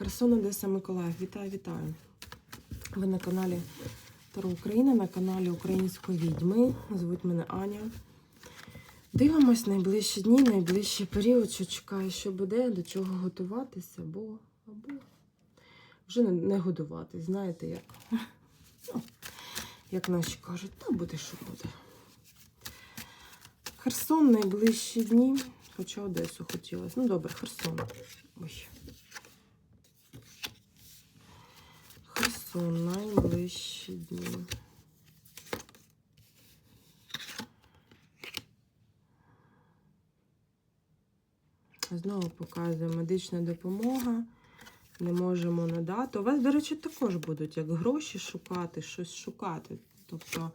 Херсон, Одеса, Миколаїв. Вітаю, вітаю. Ви на каналі Таро Україна, на каналі Української відьми. Звуть мене Аня. Дивимось найближчі дні, найближчий період, що чекає, що буде, до чого готуватися, або, або вже не, не готуватись. Знаєте, як? Ну, як наші кажуть, та буде, що буде. Херсон найближчі дні. Хоча Одесу хотілося. Ну добре, Херсон. Ой. Херсон найближчі дні. Знову показує медична допомога. Не можемо надати. У вас, до речі, також будуть як гроші шукати, щось шукати. Тобто,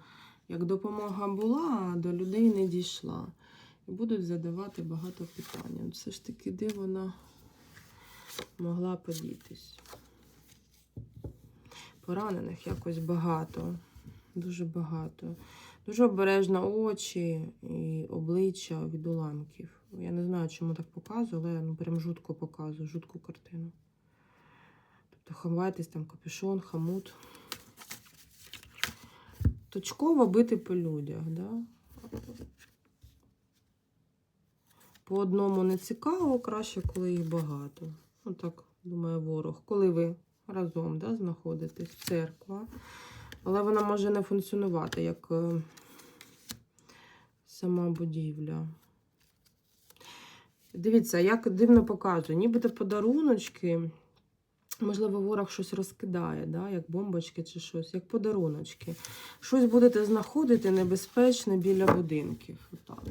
як допомога була, а до людей не дійшла. І будуть задавати багато питань. Все ж таки, де вона могла подітись? Поранених якось багато, дуже багато. Дуже обережно очі і обличчя від уламків. Я не знаю, чому так показую, але ну, прям жутко показую, жутку картину. Тобто ховайтесь там капюшон, хамут. Точково бити по людях, да? По одному не цікаво, краще, коли їх багато. Ну так думає ворог. Коли ви разом да, знаходитесь, церква. Але вона може не функціонувати як е, сама будівля. Дивіться, як дивно показує, нібито подаруночки. Можливо, ворог щось розкидає, да? як бомбочки чи щось, як подаруночки. Щось будете знаходити небезпечне біля будинків. Отак.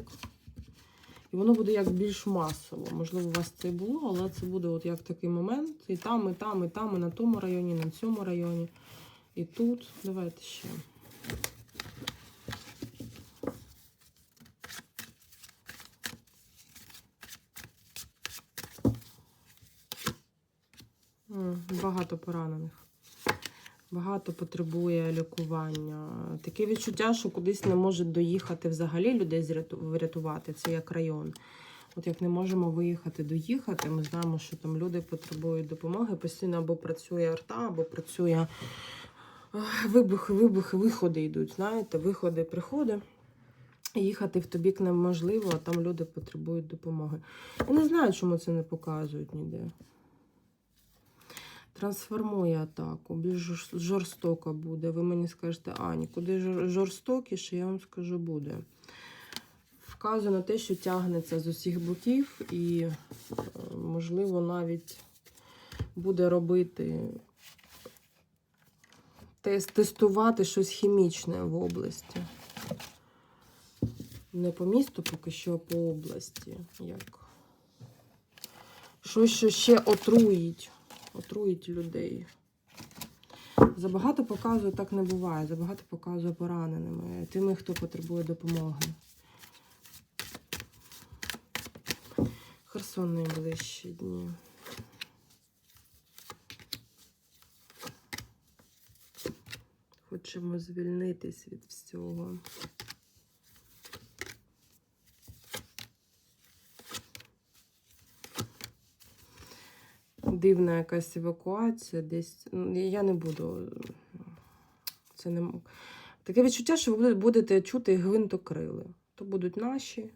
І воно буде як більш масово. Можливо, у вас це і було, але це буде от як такий момент. І там, і там, і там, і на тому районі, і на цьому районі. І тут. Давайте ще. Багато поранених. Багато потребує лікування. Таке відчуття, що кудись не може доїхати взагалі людей врятувати. Це як район. От як не можемо виїхати, доїхати, ми знаємо, що там люди потребують допомоги. Постійно або працює арта, або працює вибухи, вибухи, виходи йдуть. Знаєте, виходи, приходи. Їхати в тобік неможливо, а там люди потребують допомоги. Я не знаю, чому це не показують ніде. Трансформує атаку, більш жорстока буде. Ви мені скажете, Ані, куди жор- жорстокіше, я вам скажу, буде. Вказує на те, що тягнеться з усіх боків і, е, можливо, навіть буде робити тест, тестувати щось хімічне в області. Не по місту поки що, а по області. Як. Щось, що ще отруїть. Отруїть людей. Забагато показує, так не буває. Забагато показує пораненими, тими, хто потребує допомоги. Херсон найближчі дні. Хочемо звільнитись від всього. Дивна якась евакуація десь. Ну, Я не буду. Це не... Таке відчуття, що ви будете чути гвинтокрили. То будуть наші.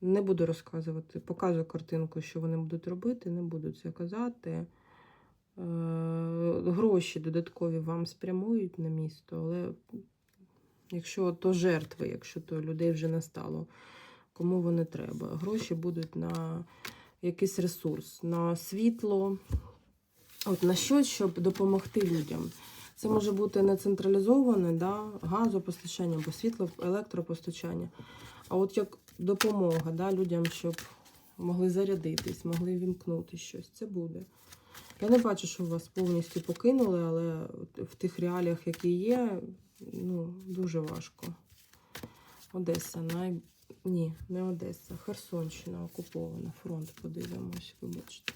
Не буду розказувати. Показую картинку, що вони будуть робити, не буду це казати. Е, Гроші додаткові вам спрямують на місто, але якщо то жертви, якщо то людей вже не стало, кому вони треба. Гроші будуть на якийсь ресурс, на світло, от на щось, щоб допомогти людям. Це може бути не централізоване, да, газопостачання або світло, електропостачання. А от як допомога да, людям, щоб могли зарядитись, могли вімкнути щось. Це буде. Я не бачу, що вас повністю покинули, але в тих реаліях, які є, ну, дуже важко. Одеса, най... ні, не Одеса, Херсонщина окупована. Фронт подивимось, вибачте.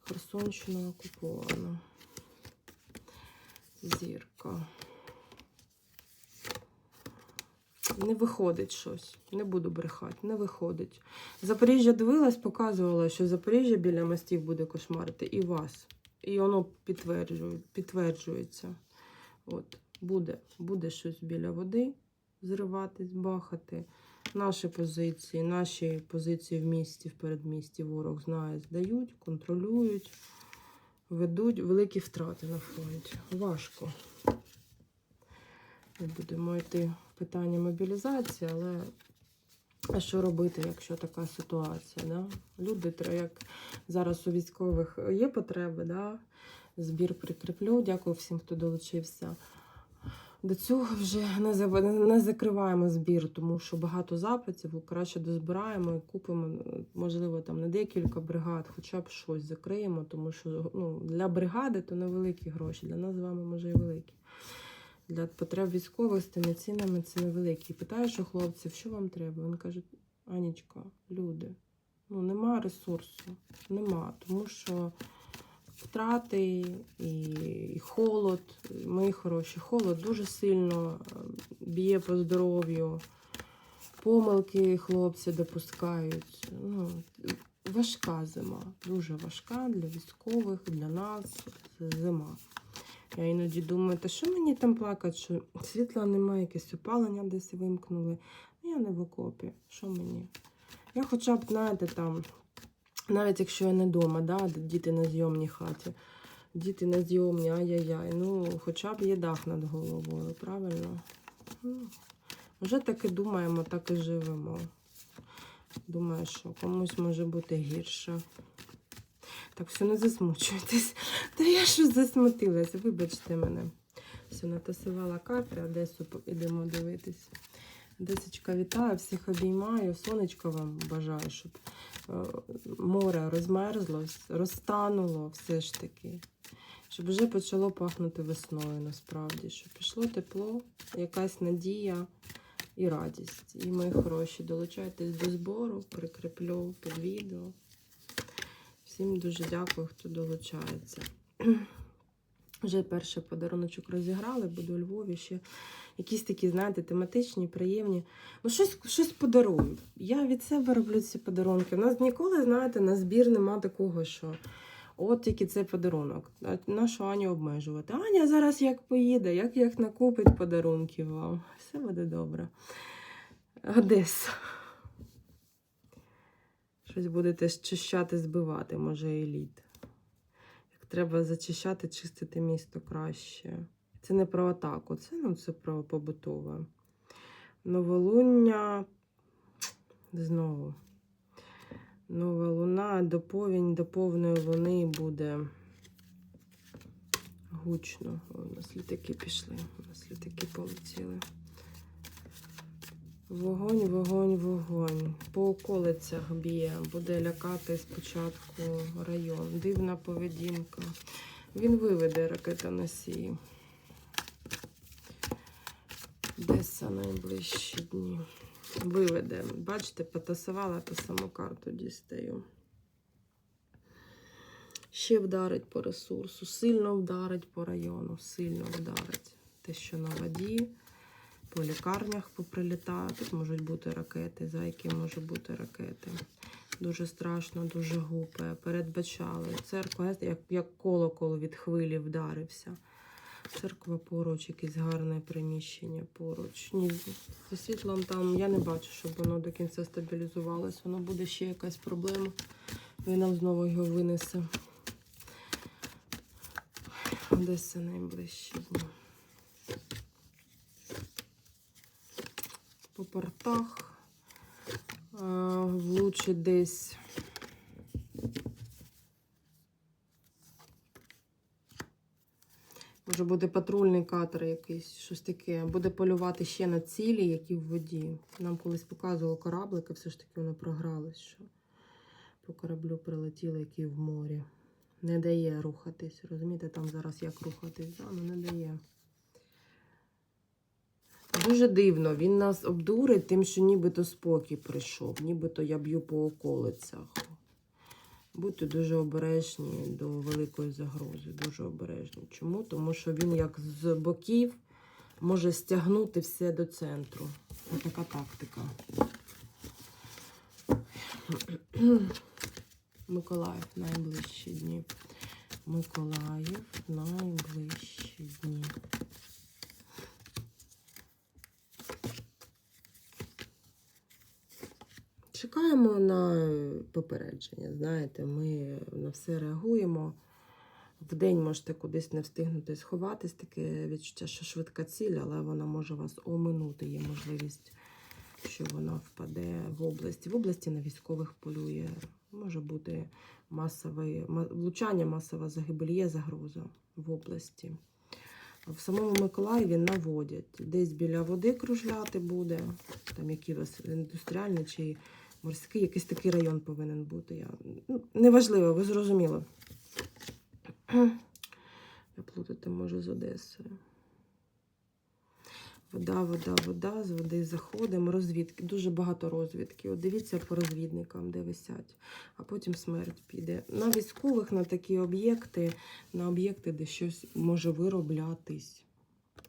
Херсонщина окупована. Зірка. Не виходить щось. Не буду брехати, не виходить. Запоріжжя дивилась, показувала, що Запоріжжя біля мостів буде кошмарити і вас. І воно підтверджує, підтверджується. От, буде, буде щось біля води зриватись, бахати. Наші позиції, наші позиції в місті, в передмісті ворог знає, здають, контролюють, ведуть великі втрати на фронті. Важко. Ми будемо йти в питання мобілізації, але а що робити, якщо така ситуація? Да? Люди, як зараз у військових є потреби, да? збір прикріплю. Дякую всім, хто долучився. До цього вже не, не закриваємо збір, тому що багато запитів, краще дозбираємо і купимо, можливо, там не декілька бригад, хоча б щось закриємо, тому що ну, для бригади то невеликі гроші, для нас з вами може і великі. Для потреб військових з тими цінами це невеликі. Питаєш у хлопців, що вам треба? Вони кажуть, Анічка, люди, ну нема ресурсу, нема, тому що втрати і, і холод, мої хороші, холод дуже сильно е, б'є по здоров'ю. Помилки хлопці допускають. Ну, важка зима, дуже важка для військових, для нас зима. Я іноді думаю, та що мені там плакати, що світла немає, якесь опалення десь вимкнули. Ну, Я не в окопі. Що мені? Я хоча б, знаєте, там, навіть якщо я не вдома, да, діти на зйомній хаті, діти на зйомні, ай-яй-яй. Ну, хоча б є дах над головою, правильно? Ну, вже так і думаємо, так і живемо. Думаю, що комусь може бути гірше. Так, все, не засмучуйтесь. Та я щось засмутилася, вибачте мене. Все, натасувала карти, Одесу ідемо дивитись. Одесочка, вітаю, всіх обіймаю. Сонечко вам бажаю, щоб море розмерзлось, розтануло все ж таки. Щоб вже почало пахнути весною насправді. Щоб пішло тепло, якась надія і радість. І мої хороші, долучайтесь до збору, прикріплю під відео. Всім дуже дякую, хто долучається. Вже перший подаруночок розіграли, буду у Львові ще якісь такі, знаєте, тематичні, приємні. Ну, щось, щось подарую. Я від себе роблю ці подарунки. У нас ніколи, знаєте, на збір нема такого, що от тільки цей подарунок. Нашу Аню обмежувати. Аня зараз як поїде, як, як накупить подарунків вам. Все буде добре. Одеса. Щось будете чищати, збивати, може, еліт. Треба зачищати, чистити місто краще. Це не про атаку, це, ну, це про побутове. Новолуння знову. Нова луна, до повінь, до повної луни буде гучно. У нас літаки пішли, у нас літаки полетіли. Вогонь, вогонь, вогонь. По околицях б'є, буде лякати спочатку район. Дивна поведінка. Він виведе ракетоносії. Десь за найближчі дні. Виведе. Бачите, потасувала ту саму карту дістаю. Ще вдарить по ресурсу, сильно вдарить по району, сильно вдарить. Те, що на воді, по лікарнях поприлітає. Тут можуть бути ракети, зайки може бути ракети. Дуже страшно, дуже гупе. Передбачали. Церква, як, як колокол від хвилі вдарився. Церква поруч, якесь гарне приміщення поруч. Ні, зі світлом там я не бачу, щоб воно до кінця стабілізувалось. Воно буде ще якась проблема. Він нам знову його винесе. Десь це найближчі дні. По портах влучить десь. Може буде патрульний катер якийсь, щось таке. Буде полювати ще на цілі, які в воді. Нам колись показувало кораблики, все ж таки воно програлось, що по кораблю прилетіло, який в морі. Не дає рухатись. Розумієте, там зараз як рухатись, да? ну не дає. Дуже дивно, він нас обдурить тим, що нібито спокій прийшов, нібито я б'ю по околицях. Будьте дуже обережні до великої загрози. Дуже обережні. Чому? Тому що він як з боків може стягнути все до центру. Отака тактика. Миколаїв найближчі дні. Миколаїв найближчі дні. Чекаємо на попередження. Знаєте, ми на все реагуємо. Вдень можете кудись не встигнути сховатись, таке відчуття, що швидка ціль, але вона може вас оминути. Є можливість, що вона впаде в область. В області на військових полює. Може бути масове влучання, масова загибель, є загроза в області. В самому Миколаєві наводять. Десь біля води кружляти буде, там який у вас індустріальний чи морський, якийсь такий район повинен бути. Я... ну, Неважливо, ви зрозуміли. Я плутати можу з Одесою. Вода, вода, вода, з води заходимо, розвідки. Дуже багато розвідки. От дивіться по розвідникам, де висять, а потім смерть піде. На військових, на такі об'єкти, на об'єкти, де щось може вироблятись.